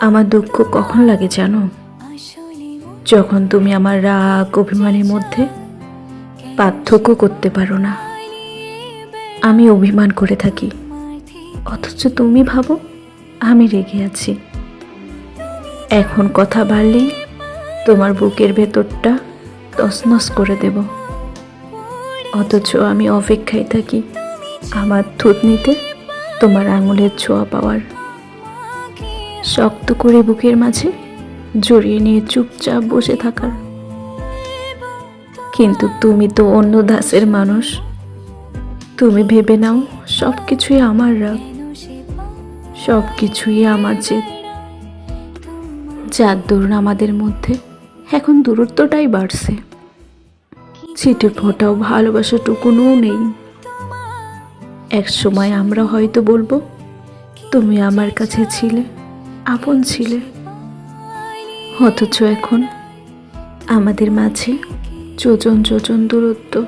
আমার দুঃখ কখন লাগে জানো? যখন তুমি আমার রাগ, অভিমানের মধ্যে পার্থক্য করতে পারো না। আমি অভিমান করে থাকি। অথচ তুমি ভাবো, আমি রেগে আছি। এখন কথা বাড়লেই তোমার বুকের ভেতরটা তসনস করে দেব। অথচ আমি অপেক্ষায় থাকি আমার থুতনিতে তোমার আঙুলের ছোঁয়া পাওয়ার। শক্ত করে বুকের মাঝে জড়িয়ে নিয়ে চুপচাপ বসে থাকার। কিন্তু তুমি তো অন্য দাসের মানুষ। তুমি ভেবে নাও সব কিছুই আমার রাগ। সব কিছুই আমার জেদ। যার দরুন আমাদের মধ্যে এখন দূরত্বটাই বাড়ছে। ছিটে ফোটাও ভালোবাসাটুকুনও নেই। এক সময় আমরা হয়তো বলব, তুমি আমার কাছে ছিলে, আপন ছিলে। অথচ এখন আমাদের মাঝে যোজন যোজন দূরত্ব।